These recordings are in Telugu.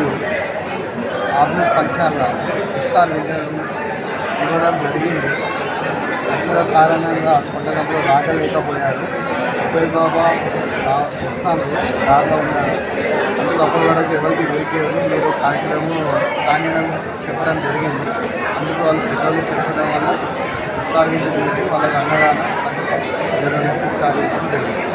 ఈరోజు ఆఫీస్ ఫంక్షన్లో ఇఫ్తార్ వింటర్ ఇవ్వడం జరిగింది. అందులో కారణంగా కొంతమంది రాగలేకపోయారు ఉబేల్ బాబా వస్తాను దారిలో ఉన్నారు. అందుకు అప్పటి వరకు ఎవరికి వెయిట్ చేయడం మీరు కార్యక్రమం కానియడం చెప్పడం జరిగింది. అందుకు వాళ్ళు పెద్దలు చెప్పడం వల్ల ఇఫ్తార్ విందు చేసి వాళ్ళకి అన్నదానం జరగడానికి స్టార్ట్ చేయడం జరిగింది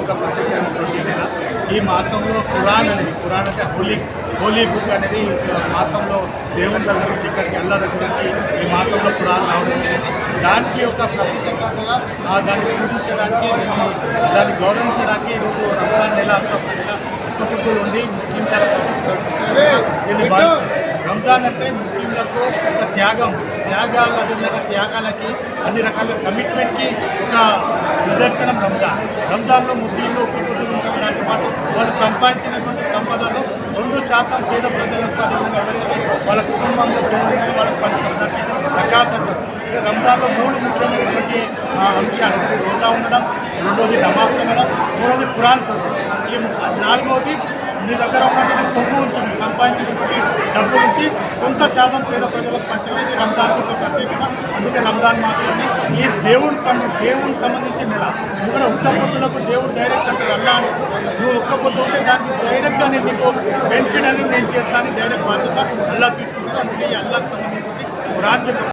ఒక ప్రత్యేకమైనటువంటి నెల ఈ మాసంలో ఖురాన్ అనేది ఖురాన్ అంటే హోలీ హోలీ బుక్ అనేది మాసంలో దేవుని దగ్గర నుంచి ఇక్కడికి అల్లా దగ్గర నుంచి ఈ మాసంలో ఖురాన్ రావడం జరిగింది. దానికి ఒక ప్రత్యేకంగా దాన్ని పూజించడానికి దాన్ని గౌరవించడానికి ఈరోజు రంజాన్ నెల అంతా నెల ఒక్క పొద్దులు ఉండి ముస్లిం చాలా దీన్ని రంజాన్ అంటే ముస్లింలకు ఒక త్యాగం. త్యాగాల అదేవిధంగా త్యాగాలకి అన్ని రకాల కమిట్మెంట్కి ఒక నిదర్శనం రంజాన్. రంజాన్లో ముస్లింలు ఒక్క ఉంటారు దాంతో పాటు వాళ్ళు సంపాదించినటువంటి సంపదలు రెండు శాతం పేద ప్రజలకు అదేవిధంగా ఎవరైతే వాళ్ళ కుటుంబంలో పేదలకు వాళ్ళకి పంచుతారు. దాన్ని సకాత్ అంటారు. అంటే రంజాన్లో మూడు ముఖ్యమైనటువంటి ఆ, అంశాలు. రోజా ఉండడం రెండోది నమాజ్ ఉండడం మూడోది ఖురాన్ చదవడం. ఈ నాలుగోది మీ దగ్గర ఉన్నటువంటి సొమ్ము నుంచి మీరు సంపాదించినటువంటి డబ్బు నుంచి కొంత శాతం పేద ప్రజలకు పంచలేదు రంజాన్ ఒక ప్రత్యేకత. అందుకే రంజాన్ మాసాన్ని ఈ దేవుడి పన్ను దేవుడికి సంబంధించిన నెల. ఎందుకంటే ఒక్క పొద్దులకు దేవుడు డైరెక్ట్ అంటే అల్లా నువ్వు ఒక్క పొద్దు ఉంటే దానికి డైరెక్ట్గా నేను నీకు బెనిఫిట్ అనేది నేను చేస్తాను డైరెక్ట్ బాధ్యత అల్లా తీసుకుంటాను అందుకే ఈ అల్లాకు సంబంధించి రాజ్యసభ